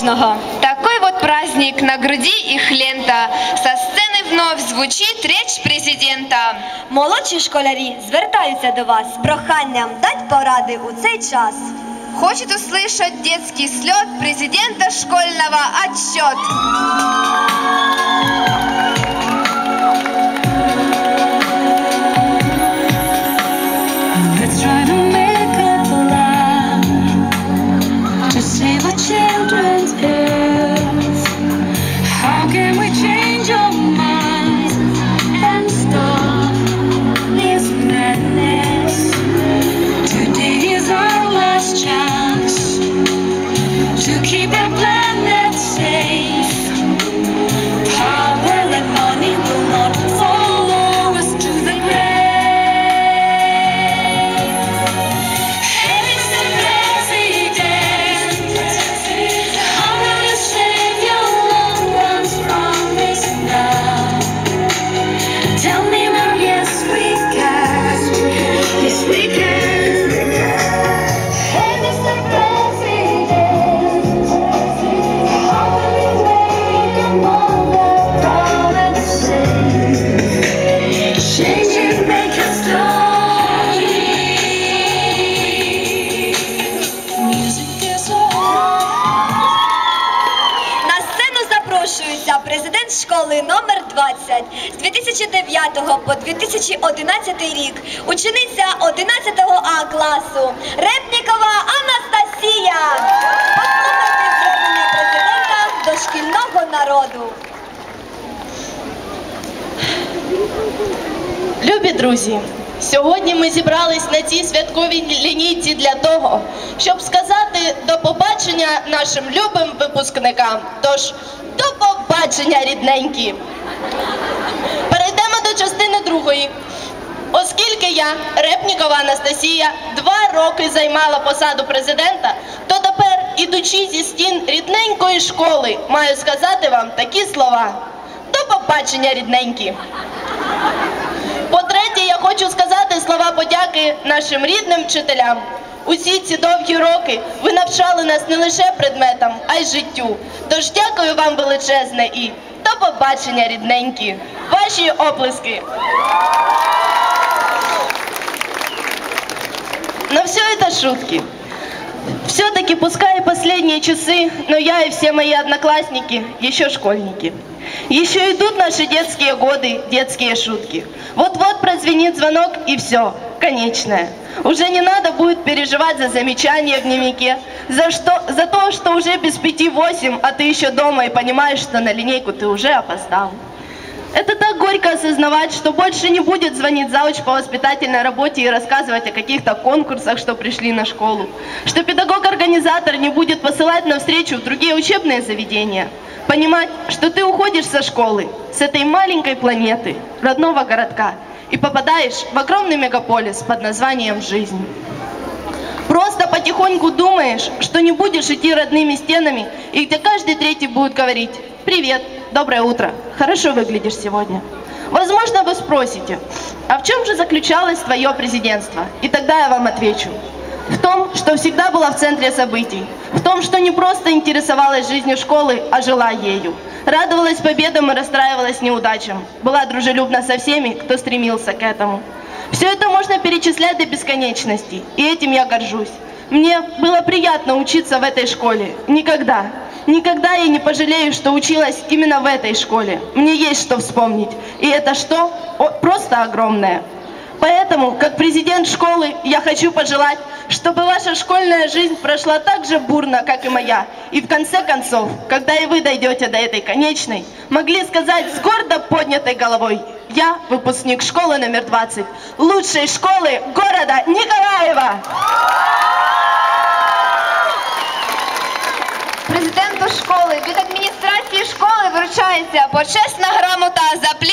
Такой вот праздник на груди их лента. Со сцены вновь звучит речь президента. Молодші школярі звертаються до вас з проханням дать поради у цей час. Хочет услышать детский слет президента школьного отчет. Children's школи номер 20 з 2009 по 2011 рік, учениця 11 А класу Репнікова Анастасія. Звернення президента до шкільного народу. Любі друзі, сьогодні ми зібрались на цій святковій лінійці для того, щоб сказати до побачення нашим любим випускникам. Тож до побачення, рідненькі! Перейдемо до частини другої. Оскільки я, Репнікова Анастасія, два роки займала посаду президента, то тепер, ідучи зі стін рідненької школи, маю сказати вам такі слова. До побачення, рідненькі! По-третє, я хочу сказати слова подяки нашим рідним вчителям. Усі ці довгі роки ви навчали нас не лише предметам, а й життю. Тож дякую вам величезне і до побачення, рідненькі. Ваші оплески. Но все это шутки. Все-таки, пускай и последние часы, но я и все мои одноклассники еще школьники. Еще идут наши детские годы, детские шутки. Вот-вот прозвенит звонок и все, Конечное. Уже не надо будет переживать за замечания в дневнике, за, что, за то, что уже без пяти восемь, а ты еще дома и понимаешь, что на линейку ты уже опоздал. Это так горько осознавать, что больше не будет звонить зауч по воспитательной работе и рассказывать о каких-то конкурсах, что пришли на школу. Что педагог-организатор не будет посылать на встречу в другие учебные заведения. Понимать, что ты уходишь со школы, с этой маленькой планеты, родного городка, и попадаешь в огромный мегаполис под названием «Жизнь». Просто потихоньку думаешь, что не будешь идти родными стенами, и где каждый третий будет говорить «Привет, доброе утро, хорошо выглядишь сегодня». Возможно, вы спросите, а в чем же заключалось твое президентство? И тогда я вам отвечу. В том, что всегда была в центре событий. В том, что не просто интересовалась жизнью школы, а жила ею. Радовалась победам и расстраивалась неудачам. Была дружелюбна со всеми, кто стремился к этому. Все это можно перечислять до бесконечности, и этим я горжусь. Мне было приятно учиться в этой школе. Никогда, никогда я не пожалею, что училась именно в этой школе. Мне есть что вспомнить. И это что? О, просто огромное. Поэтому, как президент школы, я хочу пожелать, чтобы ваша школьная жизнь прошла так же бурно, как и моя. И в конце концов, когда и вы дойдете до этой конечной, могли сказать с гордо поднятой головой, я выпускник школы номер 20, лучшей школы города Николаева. Президенту школи від адміністрації школи вручається почесна грамота за плідну працю.